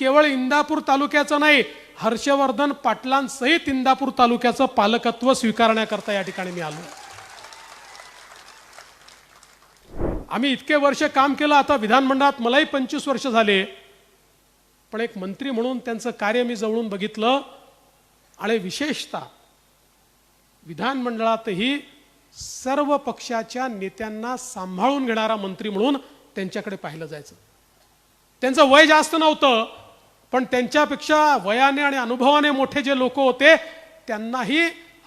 केवळ इंदापूर तालुक्याचं नाही हर्षवर्धन पाटलांसहित इंदापूर तालुक्याचं पालकत्व स्वीकारण्याकरता या ठिकाणी मी आलो. आम्ही इतके वर्ष काम केलं आता विधानमंडळात मलाही पंचवीस वर्ष झाले. पण एक मंत्री म्हणून त्यांचं कार्य मी जवळून बघितलं. आणि विशेषतः विधानमंडळातही सर्व पक्षाच्या नेत्यांना सांभाळून घेणारा मंत्री म्हणून त्यांच्याकडे पाहिलं जायचं. त्यांचं वय जास्त नव्हतं पण त्यांच्यापेक्षा वयाने आणि अनुभवाने मोठे जे लोक होते त्यांनाही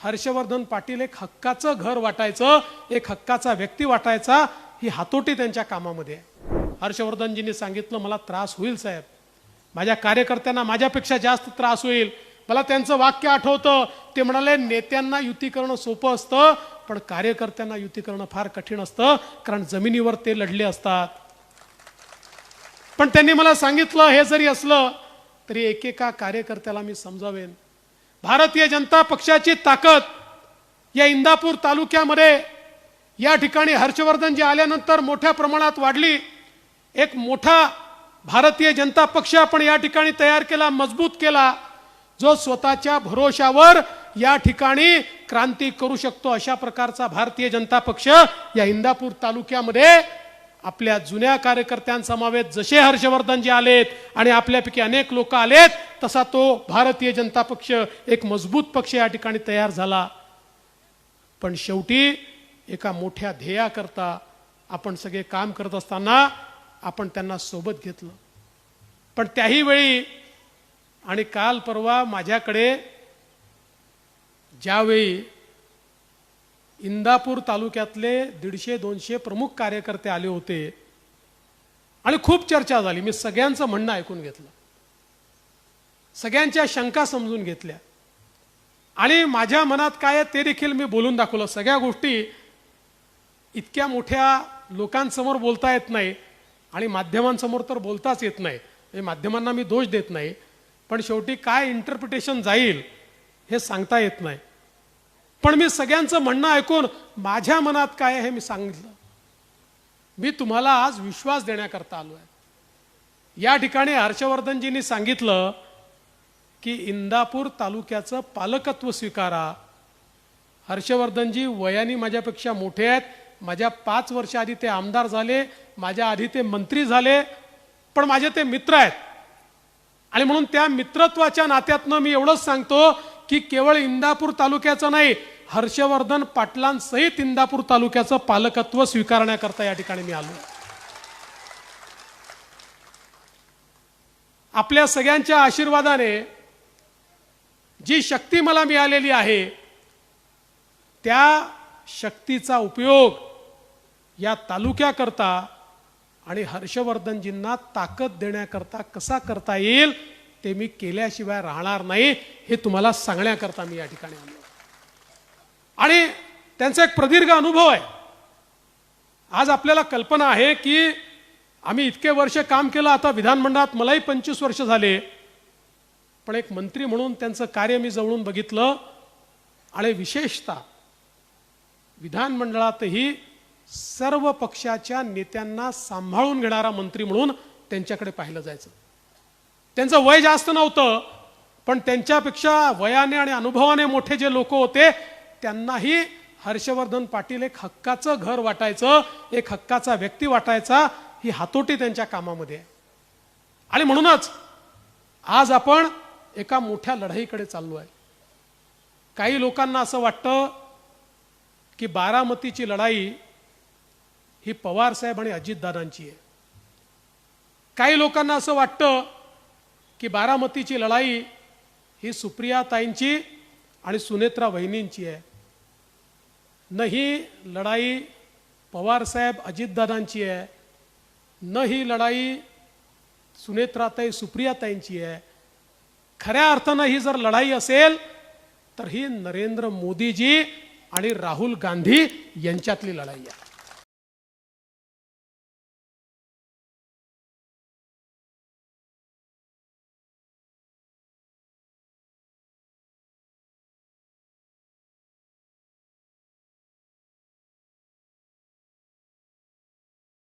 हर्षवर्धन पाटील एक हक्काचं घर वाटायचं एक हक्काचा व्यक्ती वाटायचा ही हातोटी त्यांच्या कामामध्ये आहे. हर्षवर्धनजींनी सांगितलं मला त्रास होईल साहेब. माझ्या कार्यकर्त्यांना माझ्यापेक्षा जास्त त्रास होईल. मला त्यांचं वाक्य आठवतं. ते म्हणाले नेत्यांना युती करणं सोपं असतं पण कार्यकर्त्यांना युती करणं फार कठीण असतं कारण जमिनीवर ते लढले असतात. पण त्यांनी मला सांगितलं हे जरी असलं तरी एकेका कार्यकर्त्याला मी समजावेन. भारतीय जनता पक्षाची ताकद या इंदापूर तालुक्यामध्ये या ठिकाणी हर्षवर्धन जे आल्यानंतर मोठ्या प्रमाणात वाढली. एक मोठा भारतीय जनता पक्ष आपण या ठिकाणी तयार केला मजबूत केला जो स्वतःच्या भरोशावर या ठिकाणी क्रांती करू शकतो अशा प्रकारचा भारतीय जनता पक्ष या इंदापूर तालुक्यामध्ये आपल्या जुन्या कार्यकर्त्यांसमावेत जसे हर्षवर्धनजी आलेत आणि आपल्यापैकी अनेक लोक आलेत तसा तो भारतीय जनता पक्ष एक मजबूत पक्ष या ठिकाणी तयार झाला. पण शेवटी एका मोठ्या ध्येयाकरता आपण सगळे काम करत असताना आपण त्यांना सोबत घेतलं. पण त्याही वेळी आणि काल परवा माझ्याकडे ज्यावेळी इंदापूर तालुक्यातले दीडशे दोनशे प्रमुख कार्यकर्ते आले होते. आणि खूप चर्चा झाली. मी सगळ्यांचं म्हणणं ऐकून घेतलं. सगळ्यांच्या शंका समजून घेतल्या. आणि माझ्या मनात काय आहे ते देखील मी बोलून दाखवलं. सगळ्या गोष्टी इतक्या मोठ्या लोकांसमोर बोलता येत नाही. आणि माध्यमांसमोर तर बोलताच येत नाही. म्हणजे माध्यमांना मी दोष देत नाही. पण शेवटी काय इंटरप्रिटेशन जाईल हे सांगता येत नाही. पण मी सगळ्यांचं म्हणणं ऐकून माझ्या मनात काय आहे हे मी सांगितलं. मी तुम्हाला आज विश्वास देण्याकरता आलो आहे. या ठिकाणी हर्षवर्धनजींनी सांगितलं की इंदापूर तालुक्याचं पालकत्व स्वीकारा. हर्षवर्धनजी वयाने माझ्यापेक्षा मोठे आहेत. माझ्या पाच वर्ष आधी ते आमदार झाले. माझ्या आधी ते मंत्री झाले. पण माझे ते मित्र आहेत. आणि म्हणून त्या मित्रत्वाच्या नात्यातनं मी एवढंच सांगतो की केवळ इंदापूर तालुक्याचं नाही हर्षवर्धन पाटलांसहित इंदापूर तालुक्याचं पालकत्व स्वीकारण्याकरता या ठिकाणी मी आलो. आपल्या सगळ्यांच्या आशीर्वादाने जी शक्ती मला मिळालेली आहे त्या शक्तीचा उपयोग या तालुक्याकरता आणि हर्षवर्धनजींना ताकद देण्याकरता कसा करता येईल ते मी केल्याशिवाय राहणार नाही हे तुम्हाला सांगण्याकरता मी या ठिकाणी आलो. आणि त्यांचा एक प्रदीर्घ अनुभव आहे. आज आपल्याला कल्पना आहे की आम्ही इतके वर्ष काम केलं आता विधानमंडळात मलाही पंचवीस वर्ष झाले. पण एक मंत्री म्हणून त्यांचं कार्य मी जवळून बघितलं. आणि विशेषतः विधानमंडळातही सर्व पक्षाच्या नेत्यांना सांभाळून घेणारा मंत्री म्हणून त्यांच्याकडे पाहिलं जायचं. त्यांचं वय जास्त नव्हतं पण त्यांच्यापेक्षा वयाने आणि अनुभवाने मोठे जे लोक होते त्यांनाही हर्षवर्धन पाटील एक हक्काचं घर वाटायचं एक हक्काचा व्यक्ती वाटायचा ही हातोटी त्यांच्या कामामध्ये आहे. आणि म्हणूनच आज आपण एका मोठ्या लढाईकडे चाललो आहे. काही लोकांना असं वाटतं की बारामतीची लढाई ही पवार साहेब आणि अजितदादांची आहे. काही लोकांना असं वाटतं की बारामतीची लढाई ही सुप्रियाताईंची आणि सुनेत्रा वहिनींची आहे. न ही लढाई पवार साहेब अजितदादांची आहे न ही लढाई सुनेत्राताई सुप्रियाताईंची आहे. खऱ्या अर्थानं ही जर लढाई असेल तर ही नरेंद्र मोदीजी आणि राहुल गांधी यांच्यातली लढाई आहे.